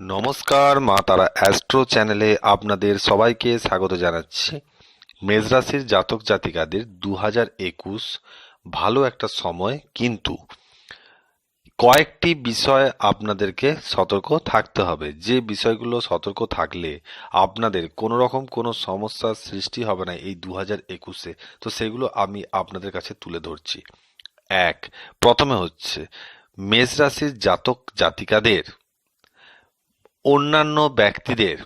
নমস্কার, মা তারা অ্যাস্ট্রো চ্যানেলে আপনাদের সবাইকে স্বাগত জানাচ্ছি। মেষ রাশির জাতক জাতিকাদের দু হাজার একুশ ভালো একটা সময়, কিন্তু কয়েকটি বিষয় আপনাদেরকে সতর্ক থাকতে হবে। যে বিষয়গুলো সতর্ক থাকলে আপনাদের কোনো রকম কোনো সমস্যার সৃষ্টি হবে না এই দু হাজার একুশে। তো সেগুলো আমি আপনাদের কাছে তুলে ধরছি। এক, প্রথমে হচ্ছে, মেষ রাশির জাতক জাতিকাদের অন্যান্য ব্যক্তিদের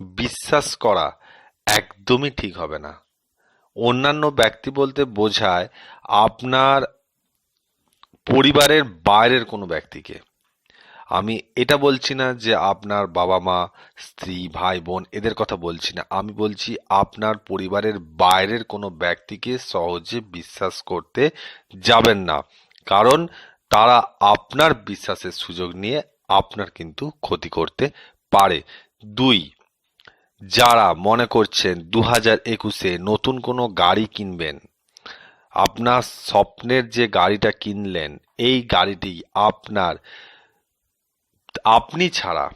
বিশ্বাস করা একদমই ঠিক হবে না। অন্যান্য ব্যক্তি বলতে বোঝায় আপনার পরিবারের বাইরের কোনো ব্যক্তিকে। আমি এটা বলছি না যে আপনার বাবা মা স্ত্রী ভাই বোন এদের কথা বলছি না। আমি বলছি আপনার পরিবারের বাইরের কোনো ব্যক্তিকে সহজে বিশ্বাস করতে যাবেন না। কারণ তারা আপনার বিশ্বাসের সুযোগ নিয়ে আপনার কিন্তু ক্ষতি করতে পারে। দুই, যারা মনে করছেন দু হাজার একুশে নতুন কোনো গাড়ি কিনবেন, আপনার স্বপ্নের যে গাড়িটা কিনলেন, এই গাড়িটি আপনার, আপনি ছাড়া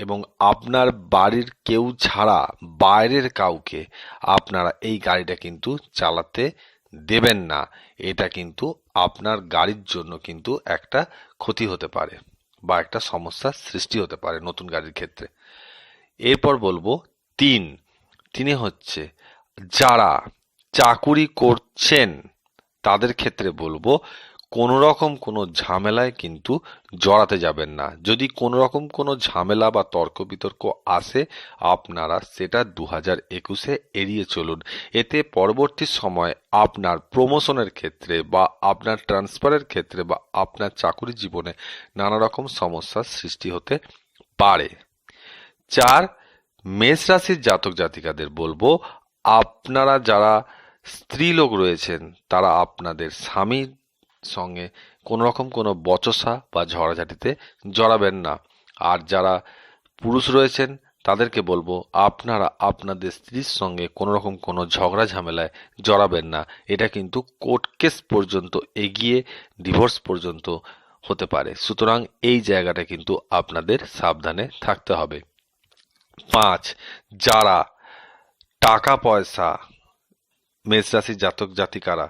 এবং আপনার বাড়ির কেউ ছাড়া বাইরের কাউকে আপনারা এই গাড়িটা কিন্তু চালাতে দেবেন না। এটা কিন্তু আপনার গাড়ির জন্য কিন্তু একটা ক্ষতি হতে পারে। বা একটা সমস্যার সৃষ্টি হতে পারে নতুন গাড়ির ক্ষেত্রে। এরপর বলব তিন। তিনি হচ্ছে যারা চাকুরি করছেন, তাদের ক্ষেত্রে বলব কোনো রকম কোনো ঝামেলায় কিন্তু জড়াতে যাবেন না। যদি কোনো রকম কোনো ঝামেলা বা তর্ক বিতর্ক আসে, আপনারা সেটা দু হাজার একুশে এড়িয়ে চলুন। এতে পরবর্তী সময় আপনার প্রমোশনের ক্ষেত্রে বা আপনার ট্রান্সফারের ক্ষেত্রে বা আপনার চাকুরি জীবনে নানা রকম সমস্যার সৃষ্টি হতে পারে। চার, মেষ রাশির জাতক জাতিকাদের বলব, আপনারা যারা স্ত্রী লোক রয়েছেন, তারা আপনাদের স্বামীর সঙ্গে কোনো রকম কোনো বচসা বা ঝড়াঝাটিতে জড়াবেন না। আর যারা পুরুষ রয়েছেন, তাদেরকে বলব, আপনারা আপনাদের স্ত্রীর সঙ্গে কোনো রকম কোনো ঝগড়া ঝামেলায় জড়াবেন না। এটা কিন্তু কোর্ট কেস পর্যন্ত এগিয়ে ডিভোর্স পর্যন্ত হতে পারে। সুতরাং এই জায়গাটা কিন্তু আপনাদের সাবধানে থাকতে হবে। পাঁচ, যারা টাকা পয়সা, মেষ রাশির জাতক জাতিকারা,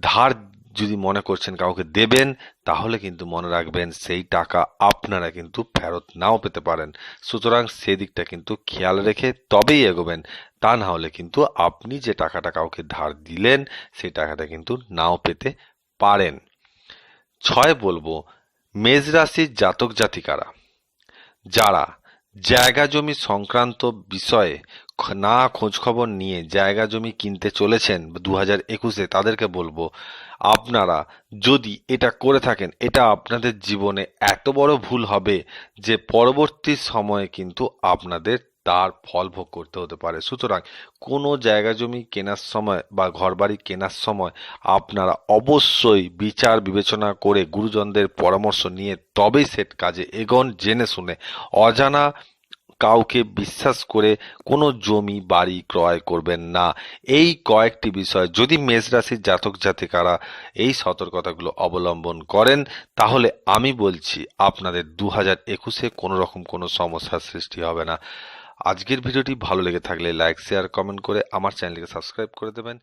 ধার যদি মনে করছেন কাউকে দেবেন, তাহলে কিন্তু মনে রাখবেন সেই টাকা আপনারা কিন্তু ফেরত নাও পেতে পারেন। সুতরাং সেদিকটা কিন্তু খেয়াল রেখে তবেই এগোবেন। তা না হলে কিন্তু আপনি যে টাকাটা কাউকে ধার দিলেন, সেই টাকাটা কিন্তু নাও পেতে পারেন। ছয় বলব, মেষ রাশির জাতক জাতিকারা। যারা জায়গা জমি সংক্রান্ত বিষয়ে না খোঁজখবর নিয়ে জায়গা জমি কিনতে চলেছেন দু হাজার একুশে, তাদেরকে বলব, আপনারা যদি এটা করে থাকেন, এটা আপনাদের জীবনে এত বড় ভুল হবে যে পরবর্তী সময়ে কিন্তু আপনাদের তার ফল ভোগ করতে হতে পারে। সুতরাং কোনো জায়গা জমি কেনার সময় বা ঘরবাড়ি কেনার সময় আপনারা অবশ্যই বিচার বিবেচনা করে গুরুজনদের পরামর্শ নিয়ে তবেই সেট কাজে এগোন। জেনে শুনে অজানা কাউকে বিশ্বাস করে কোনো জমি, বাড়ি ক্রয় করবেন না। এই কয়েকটি বিষয় যদি মেষ রাশির জাতক জাতিকারা এই সতর্কতাগুলো অবলম্বন করেন, তাহলে আমি বলছি আপনাদের দু হাজার একুশে কোনো রকম কোনো সমস্যার সৃষ্টি হবে না। আজকের ভিডিওটি ভালো লেগে থাকলে লাইক শেয়ার কমেন্ট করে আমার চ্যানেলকে সাবস্ক্রাইব করে দেবেন।